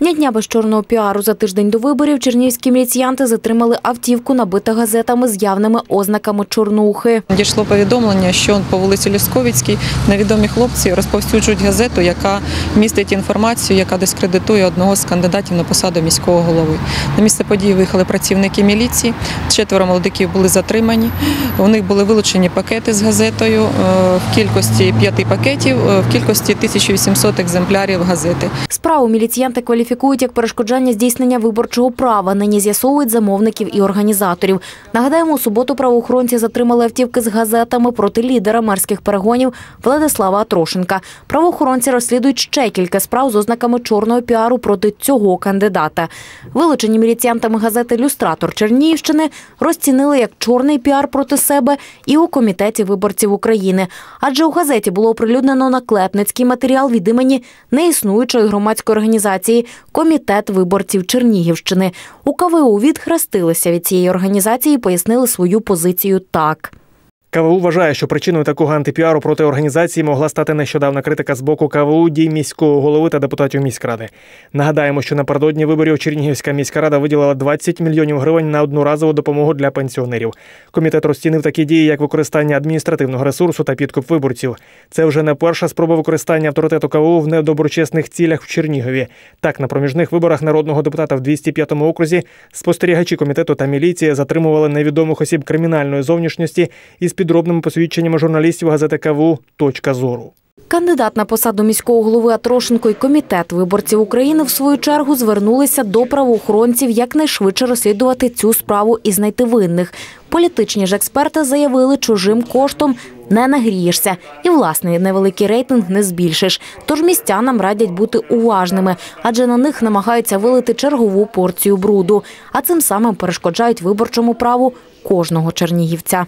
Ні дня без чорного піару за тиждень до виборів чернігівські міліціянти затримали автівку, набиту газетами з явними ознаками чорнухи. Дійшло повідомлення, що по вулиці Лісковицькій невідомі хлопці розповсюджують газету, яка містить інформацію, яка дискредитує одного з кандидатів на посаду міського голови. На місце події виїхали працівники міліції. Четверо молодиків були затримані. У них були вилучені пакети з газетою е, в кількості п'яти пакетів, е, в кількості 1800 екземплярів газети. Справу міліціянти кваліфікують як перешкоджання здійснення виборчого права. Нині з'ясовують замовників і організаторів. Нагадаємо, у суботу правоохоронці затримали автівки з газетами проти лідера мерських перегонів Владислава Атрошенка. Правоохоронці розслідують ще кілька справ з ознаками чорного піару проти цього кандидата. Вилучені міліціянтами газети Люстратор Чернігівщини розцінили як чорний піар проти себе і у комітеті виборців України. Адже у газеті було оприлюднено наклепницький матеріал від імені неіснуючої громадської організації Комітет виборців Чернігівщини. У КВУ відхрестилися від цієї організації і пояснили свою позицію так. КВУ вважає, що причиною такого антипіару проти організації могла стати нещодавна критика з боку КВУ дій міського голови та депутатів міськради. Нагадаємо, що напередодні виборів Чернігівська міська рада виділила 20 мільйонів гривень на одноразову допомогу для пенсіонерів. Комітет розцінив такі дії, як використання адміністративного ресурсу та підкуп виборців. Це вже не перша спроба використання авторитету КВУ в недоброчесних цілях в Чернігові. Так, на проміжних виборах народного депутата в 205-му окрузі спостерігачі комітету та міліція затримували невідомих осіб кримінальної зовнішності із підробними посвідченнями журналістів газети КВУ «Точка зору». Кандидат на посаду міського голови Атрошенко і комітет виборців України в свою чергу звернулися до правоохоронців якнайшвидше розслідувати цю справу і знайти винних. Політичні ж експерти заявили, чужим коштом не нагрієшся, і власний невеликий рейтинг не збільшиш. Тож містянам радять бути уважними, адже на них намагаються вилити чергову порцію бруду, а цим самим перешкоджають виборчому праву кожного чернігівця.